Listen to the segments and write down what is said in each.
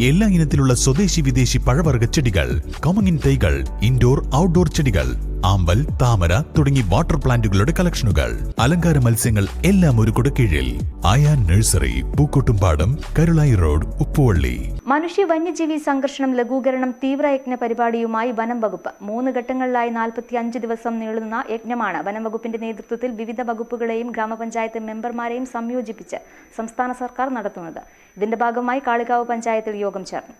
എല്ലാ ഇനത്തിലുള്ള സ്വദേശി വിദേശി പഴവർഗ ചെടികൾ കമങ്ങിൻ തൈകൾ ഇൻഡോർ ഔട്ട്ഡോർ ചെടികൾ ആമ്പൽ താമര തുടങ്ങി വാട്ടർ പ്ലാന്റുകളുടെ കളക്ഷനുകൾ അലങ്കാര മത്സ്യങ്ങൾ എല്ലാം ഒരു കുടക്കീഴിൽ ആയാൻ നഴ്സറി പൂക്കോട്ടുംപാടം കരുളായി റോഡ് ഉപ്പുവള്ളി. മനുഷ്യ വന്യജീവി സംഘർഷണം ലഘൂകരണം തീവ്രയജ്ഞ പരിപാടിയുമായി വനം വകുപ്പ്. മൂന്ന് ഘട്ടങ്ങളിലായി നാൽപ്പത്തി അഞ്ച് ദിവസം നീളുന്ന യജ്ഞമാണ് വനം വകുപ്പിന്റെ നേതൃത്വത്തിൽ വിവിധ വകുപ്പുകളെയും ഗ്രാമപഞ്ചായത്ത് മെമ്പർമാരെയും സംയോജിപ്പിച്ച് സംസ്ഥാന സർക്കാർ നടത്തുന്നത്. ഇതിന്റെ ഭാഗമായി കാളികാവ് പഞ്ചായത്തിൽ യോഗം ചേർന്നു.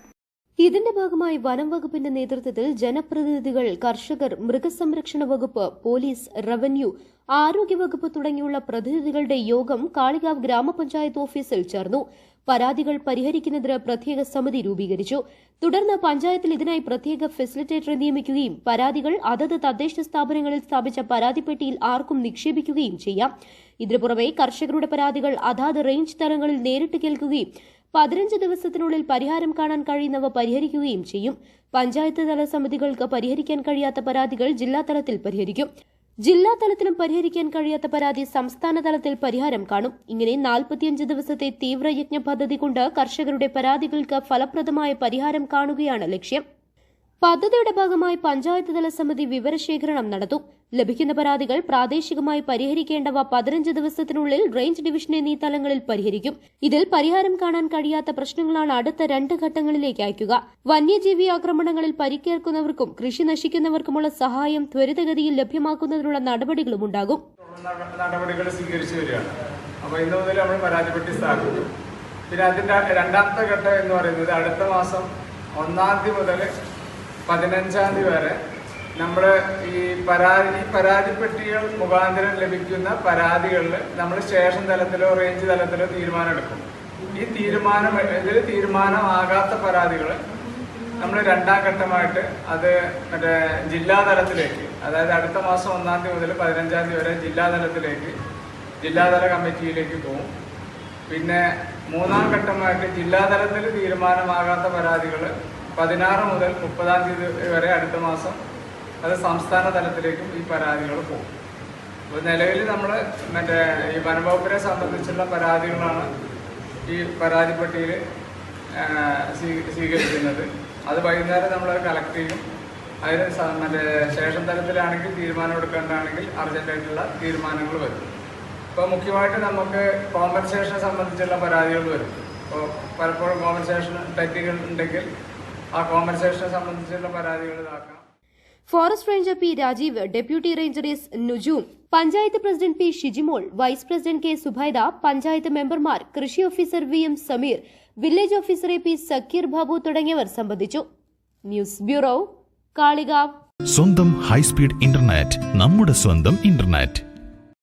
ഇതിന്റെ ഭാഗമായി വനം വകുപ്പിന്റെ നേതൃത്വത്തിൽ ജനപ്രതിനിധികൾ കർഷകർ മൃഗസംരക്ഷണ വകുപ്പ് പോലീസ് റവന്യൂ ആരോഗ്യവകുപ്പ് തുടങ്ങിയുള്ള പ്രതിനിധികളുടെ യോഗം കാളികാവ് ഗ്രാമപഞ്ചായത്ത് ഓഫീസിൽ ചേർന്നു. പരാതികൾ പരിഹരിക്കുന്നതിന് പ്രത്യേക സമിതി രൂപീകരിച്ചു. തുടർന്ന് പഞ്ചായത്തിൽ ഇതിനായി പ്രത്യേക ഫെസിലിറ്റേറ്ററെ നിയമിക്കുകയും പരാതികൾ അതത് തദ്ദേശ സ്ഥാപനങ്ങളിൽ സ്ഥാപിച്ച പരാതിപ്പെട്ടിയിൽ ആർക്കും നിക്ഷേപിക്കുകയും ചെയ്യാം. ഇതിനു പുറമെ കർഷകരുടെ പരാതികൾ അതാത് റേഞ്ച് തലങ്ങളിൽ നേരിട്ട് കേൾക്കുകയും പതിനഞ്ച് ദിവസത്തിനുള്ളിൽ പരിഹാരം കാണാൻ കഴിയുന്നവ പരിഹരിക്കുകയും ചെയ്യും. പഞ്ചായത്ത് തല സമിതികൾക്ക് പരിഹരിക്കാൻ കഴിയാത്ത പരാതികൾ ജില്ലാ തലത്തിൽ പരിഹരിക്കും. ജില്ലാ തലത്തിലും പരിഹരിക്കാൻ കഴിയാത്ത പരാതി സംസ്ഥാന തലത്തിൽ പരിഹാരം കാണും. ഇങ്ങനെ നാൽപ്പത്തിയഞ്ച് ദിവസത്തെ തീവ്രയജ്ഞ പദ്ധതി കൊണ്ട് കർഷകരുടെ പരാതികൾക്ക് ഫലപ്രദമായ പരിഹാരം കാണുകയാണ് ലക്ഷ്യം. പദ്ധതിയുടെ ഭാഗമായി പഞ്ചായത്ത് തല സമിതി വിവരശേഖരണം നടത്തും. ലഭിക്കുന്ന പരാതികൾ പ്രാദേശികമായി പരിഹരിക്കേണ്ടവ പതിനഞ്ച് ദിവസത്തിനുള്ളിൽ റേഞ്ച് ഡിവിഷൻ എന്നീ തലങ്ങളിൽ പരിഹരിക്കും. ഇതിൽ പരിഹാരം കാണാൻ കഴിയാത്ത പ്രശ്നങ്ങളാണ് അടുത്ത രണ്ട് ഘട്ടങ്ങളിലേക്ക് അയക്കുക. വന്യജീവി ആക്രമണങ്ങളിൽ പരിക്കേൽക്കുന്നവർക്കും കൃഷി നശിക്കുന്നവർക്കുമുള്ള സഹായം ത്വരിതഗതിയിൽ ലഭ്യമാക്കുന്നതിനുള്ള നടപടികളും ഉണ്ടാകും. നടപടികൾ വരികയാണ്. അപ്പോൾ നമ്മൾ പിന്നെ അതിന്റെ രണ്ടാമത്തെ ഘട്ടം എന്ന് പറയുന്നത് അടുത്ത മാസം ഒന്നാം തീയതി മുതൽ പതിനഞ്ചാം തീയതി വരെ നമ്മൾ ഈ പരാതി ഈ പരാതിപ്പെട്ടികൾ മുഖാന്തരം ലഭിക്കുന്ന പരാതികളിൽ നമ്മൾ സ്റ്റേഷൻ തലത്തിലോ റേഞ്ച് തലത്തിലോ തീരുമാനം എടുക്കും ഈ തീരുമാനം ഇതിൽ തീരുമാനമാകാത്ത പരാതികൾ നമ്മൾ രണ്ടാം ഘട്ടമായിട്ട് അത് മറ്റേ ജില്ലാ തലത്തിലേക്ക് അതായത് അടുത്ത മാസം ഒന്നാം തീയതി മുതൽ പതിനഞ്ചാം തീയതി വരെ ജില്ലാ തലത്തിലേക്ക് ജില്ലാതല കമ്മിറ്റിയിലേക്ക് പോകും പിന്നെ മൂന്നാം ഘട്ടമായിട്ട് ജില്ലാതലത്തിൽ തീരുമാനമാകാത്ത പരാതികൾ പതിനാറ് മുതൽ മുപ്പതാം തീയതി വരെ അടുത്ത മാസം അത് സംസ്ഥാന തലത്തിലേക്കും ഈ പരാതികൾ പോകും. അപ്പോൾ നിലവിൽ നമ്മൾ മറ്റേ ഈ വനംവകുപ്പിനെ സംബന്ധിച്ചുള്ള പരാതികളാണ് ഈ പരാതിപ്പെട്ടിയിൽ സ്വീകരിക്കുന്നത്. അത് വൈകുന്നേരം നമ്മൾ കളക്ട് ചെയ്യും. അതിന് മറ്റേ സ്റ്റേഷൻ തലത്തിലാണെങ്കിൽ തീരുമാനം എടുക്കേണ്ടതാണെങ്കിൽ അർജന്റായിട്ടുള്ള തീരുമാനങ്ങൾ വരും. ഇപ്പോൾ മുഖ്യമായിട്ട് നമുക്ക് കോമ്പൻസേഷനെ സംബന്ധിച്ചുള്ള പരാതികൾ വരും. ഇപ്പോൾ പലപ്പോഴും കോമ്പൻസേഷൻ തെറ്റുകൾ ഉണ്ടെങ്കിൽ ആ കോമ്പൻസേഷനെ സംബന്ധിച്ചുള്ള പരാതികൾ ഇതാക്കാം. Forest ranger P Rajeev deputy ranger S Nujoom panchayat president P Shijimol vice president K Subaida panchayat മെമ്പർമാർ കൃഷി officer V M Sameer village officer A P Sakkeer Babu തുടങ്ങിയവർ സംബന്ധിച്ചു. News bureau Kalikavu. സ്വന്തം ഹൈസ്പീഡ് ഇന്റർനെറ്റ് നമ്മുടെ സ്വന്തം internet.